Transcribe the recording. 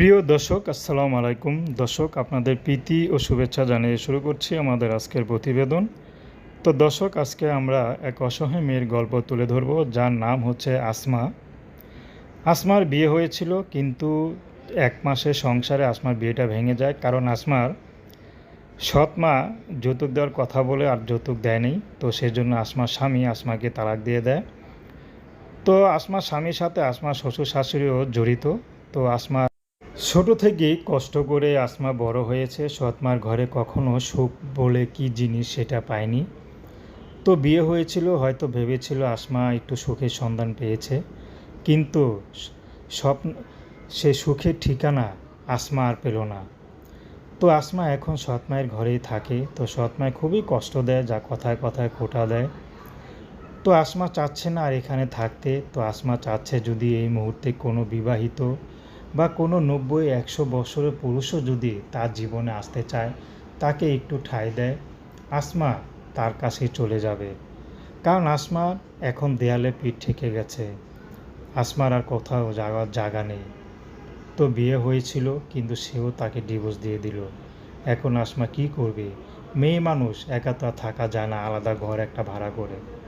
প্রিয় দর্শক, আসসালামু আলাইকুম। দর্শক, আপনাদের প্রীতি ও শুভেচ্ছা জানিয়ে শুরু করছি আমাদের আজকের প্রতিবেদন। তো দর্শক, আজকে আমরা এক অসহায় মেয়ের গল্প তুলে ধরব, যার নাম হচ্ছে আসমা। আসমার বিয়ে হয়েছিল, কিন্তু এক মাসে সংসারে আসমার বিয়েটা ভেঙে যায়, কারণ আসমার সৎ মা যৌতুক দেওয়ার কথা বলে আর যৌতুক দেয়নি। তো সেজন্য আসমার স্বামী আসমাকে তালাক দিয়ে দেয়। তো আসমার স্বামীর সাথে আসমার শ্বশুর শাশুড়িও জড়িত। তো আসমা ছোট থেকেই কষ্ট করে আসমা বড় হয়েছে, সৎমার ঘরে কখনো সুখ বলে কি জিনিস সেটা পায়নি। তো বিয়ে হয়েছিল, হয়তো ভেবেছিল আসমা একটু সুখের সন্ধান পেয়েছে। কিন্তু স্বপ্ন, সে সুখের ঠিকানা আসমা আর পেল না। তো আসমা এখন সৎমায়ের ঘরেই থাকে, তো সৎমায় খুবই কষ্ট দেয়, যা কথায় কথায় খোটা দেয়। তো আসমা চাচ্ছে না আর এখানে থাকতে, তো আসমা চাচ্ছে যদি এই মুহূর্তে কোনো বিবাহিত বা কোনো নব্বই, একশো বছরের পুরুষও যদি তার জীবনে আসতে চায়, তাকে একটু ঠাঁই দেয়। আসমা তার কাছে চলে যাবে। কারণ আসমার এখন দেয়ালে পিঠ ঠেকে গেছে। আসমার আর কোথাও যাওয়ার জায়গা নেই। তো বিয়ে হয়েছিল, কিন্তু সেও তাকে ডিভোর্স দিয়ে দিল। এখন আসমা কি করবে? মেয়ে মানুষ একা তো থাকা যায় না, আলাদা ঘর একটা ভাড়া করে।